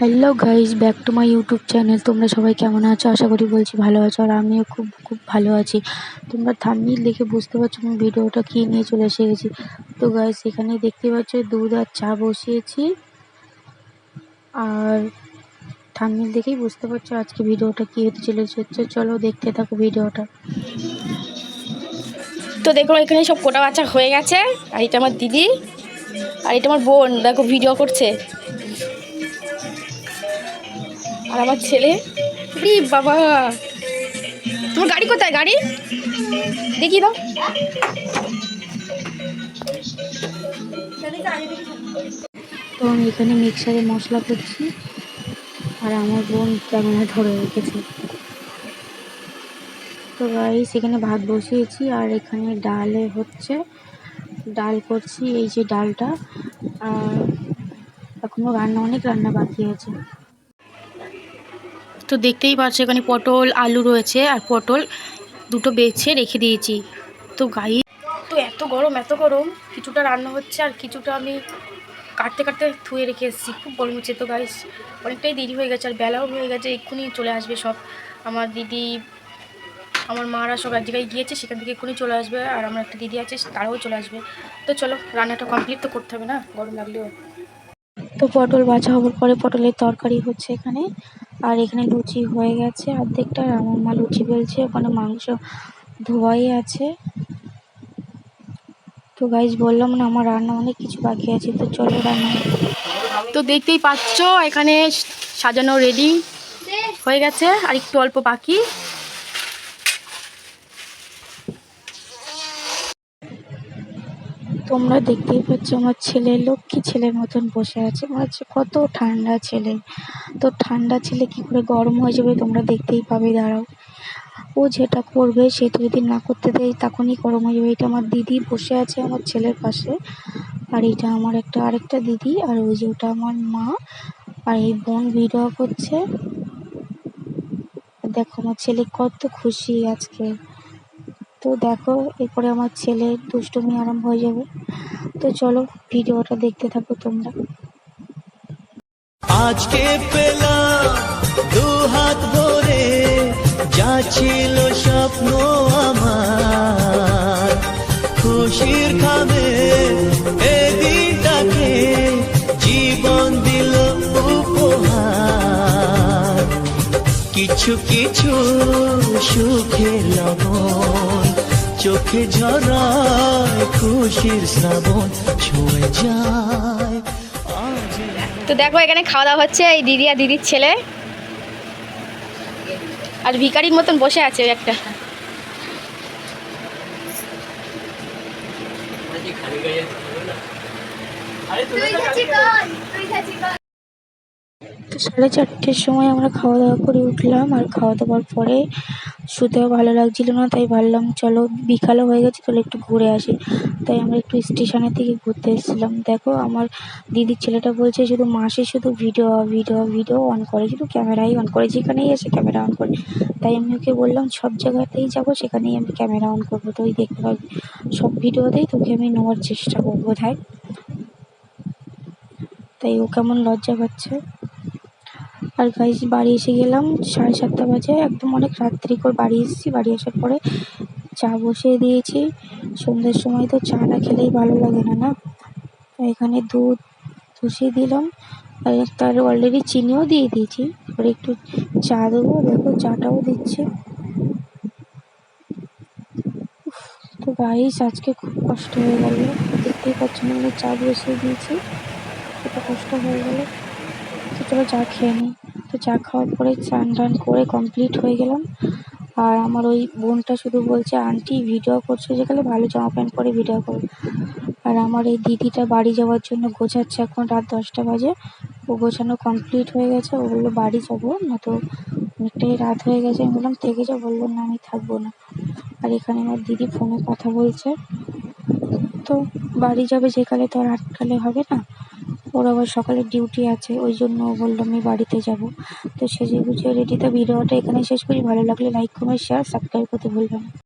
Hello guys back to my YouTube channel তোমরা সবাই কেমন আছো? আশা করি বলছি ভালো আছো, আর আমিও খুব খুব ভালো আছি। তোমরা থাম্বনেল দেখে বুঝতে পারছ আমি ভিডিওটা কী নিয়ে চলে এসে গেছি তো গাইজ এখানে দেখতে পাচ্ছ, দুধ আর চা বসিয়েছি। আর থাম্বনেল দেখেই বুঝতে পারছ আজকে ভিডিওটা কী হতে চলেছে। হচ্ছে চলো দেখতে থাকো ভিডিওটা। তো দেখো, এখানে সব কোটা বাচ্চা হয়ে গেছে। আর এটা আমার দিদি, আর এটা আমার বোন। দেখো ভিডিও করছে। আর আমার ছেলে? ই বাবা। তোমার গাড়ি কোথায়? গাড়ি? দেখি দাও। তো আমি এখানে মিক্সারে মশলা করছি। আর আমার বোন ক্যামেরা ধরে রেখেছে। তো গাইস এখানে ভাত বসিয়েছি আর এখানে ডালে হচ্ছে। ডাল করছি, এই যে ডালটা। আর এখনও রান্না, অনেক রান্না বাকি আছে। তো দেখতেই পাচ্ছ, এখানে পটল, আলু রয়েছে আর পটল দুটো বেছে রেখে দিয়েছি। তো গাই তো এত গরম এত গরম, কিছুটা রান্না হচ্ছে আর কিছুটা আমি কাটতে কাটতে ধুয়ে রেখে এসেছি। খুব গরম হচ্ছে তো গাইস। অনেকটাই দেরি হয়ে গেছে আর বেলাও হয়ে গেছে, এক্ষুনি চলে আসবে সব। আমার দিদি, আমার মারা সব এক জায়গায় গিয়েছে, সেখান থেকে এক্ষুনি চলে আসবে আর আমার একটা দিদি আছে, তারাও চলে আসবে। তো চলো, রান্নাটা কমপ্লিট তো করতে হবে না, গরম লাগলেও। তো পটল বাছা হওয়ার পরে পটলের তরকারি হচ্ছে এখানে। আর এখানে লুচি হয়ে গেছে, অর্ধেকটা আমার মা লুচি বেলছে, ওখানে মাংস ধোয়াই আছে। তো গাইজ বললাম না, আমার রান্না অনেক কিছু বাকি আছে, তো চলো রান্না তো দেখতেই পাচ্ছ, এখানে সাজানো রেডি হয়ে গেছে, আর একটু অল্প বাকি। তোমরা দেখতেই পাচ্ছ আমার ছেলে লক্ষ্মী ছেলের মতন বসে আছে। মনে হচ্ছে কত ঠান্ডা ছেলে। তো ঠান্ডা ছেলে কি করে গরম হয়ে যাবে তোমরা দেখতেই পাবে, দাঁড়াও। ও যেটা করবে সেটা যদি না করতে দেয়, তখনই গরম হয়ে যাবে। এটা আমার দিদি বসে আছে আমার ছেলের পাশে। আর এটা আমার একটা আরেকটা দিদি, আর ওই যে ওটা আমার মা। আর এই বোন ভিডিও করছে। দেখো আমার ছেলে কত খুশি আজকে। তো দেখো, এরপরে আমার ছেলে দুষ্টুমি আরম্ভ হয়ে যাবে। তো চলো, ভিডিওটা দেখতে থাকো তোমরা। আজকে পেলাম দু হাত ভরে যা ছিল স্বপ্ন আমার। খুশির খাবে এই জীবন দিল উপহার। কিছু কিছু সুখে লবণ চোখে ঝরায় খুশির শ্রাবণ ছুঁয়ে যায়। তো দেখো এখানে খাওয়া দাওয়া হচ্ছে এই দিদি আর দিদির ছেলে। আর ভিকারির মতন বসে আছে একটা। তো সাড়ে চারটের সময় আমরা খাওয়া দাওয়া করে উঠলাম। আর খাওয়া দাওয়ার পরে শুতেও ভালো লাগছিল না, তাই ভাবলাম, চলো বিকালও হয়ে গেছে, চলো একটু ঘুরে আসি। তাই আমরা একটু স্টেশনের দিকে ঘুরতে এসেছিলাম। দেখো, আমার দিদির ছেলেটা বলছে শুধু মাসে শুধু ভিডিও ভিডিও ভিডিও অন করে, শুধু ক্যামেরাই অন করে, যেখানেই আসে ক্যামেরা অন করে। তাই আমি ওকে বললাম, সব জায়গাতেই যাব, সেখানেই আমি ক্যামেরা অন করব তো ওই দেখতে পাবি। সব ভিডিওতেই তোকে আমি নেওয়ার চেষ্টা করব বোধহয় তাই ও কেমন লজ্জা পাচ্ছে। আর গাইজ বাড়ি এসে গেলাম, সাড়ে সাতটা বাজে, একদম অনেক রাত্রি করে বাড়ি এসেছি। বাড়ি আসার পরে চা বসিয়ে দিয়েছি। সন্ধ্যের সময় তো চা না খেলেই ভালো লাগে না না? এখানে দুধ বসিয়ে দিলাম। আর তার অলরেডি চিনিও দিয়ে দিয়েছি। এবার একটু চা দেবো। দেখো, চাটাও দিচ্ছে। তো গাইস আজকে খুব কষ্ট হয়ে গেল। দেখতেই পাচ্ছ না চা বসিয়ে দিয়েছি। কত কষ্ট হয়ে গেল। চলো চা খেয়ে নিই। তো চা খাওয়ার পরে চান টান করে কমপ্লিট হয়ে গেলাম। আর আমার ওই বোনটা শুধু বলছে, আন্টি ভিডিও করছ যেখানে ভালো জামা প্যান্ট পরে ভিডিও করো। আর আমার এই দিদিটা বাড়ি যাওয়ার জন্য গোছাচ্ছে এখন রাত দশটা বাজে। ও গোছানো কমপ্লিট হয়ে গেছে। ও বলল, বাড়ি যাব? না তো অনেকটাই রাত হয়ে গেছে। আমি বললাম, থেকে যা। বলল, না, আমি থাকব না। আর এখানে আমার দিদি ফোনে কথা বলছে। তো বাড়ি যাবে যেখানে তো আর আটকালে হবে না। ওর আবার সকালে ডিউটি আছে, ওই জন্য বলল আমি বাড়িতে যাব। তো সেজে গুছিয়ে রেডি তো ভিডিওটা এখানে শেষ করি। ভালো লাগলে লাইক কমেন্ট শেয়ার সাবস্ক্রাইব করতে ভুলবেন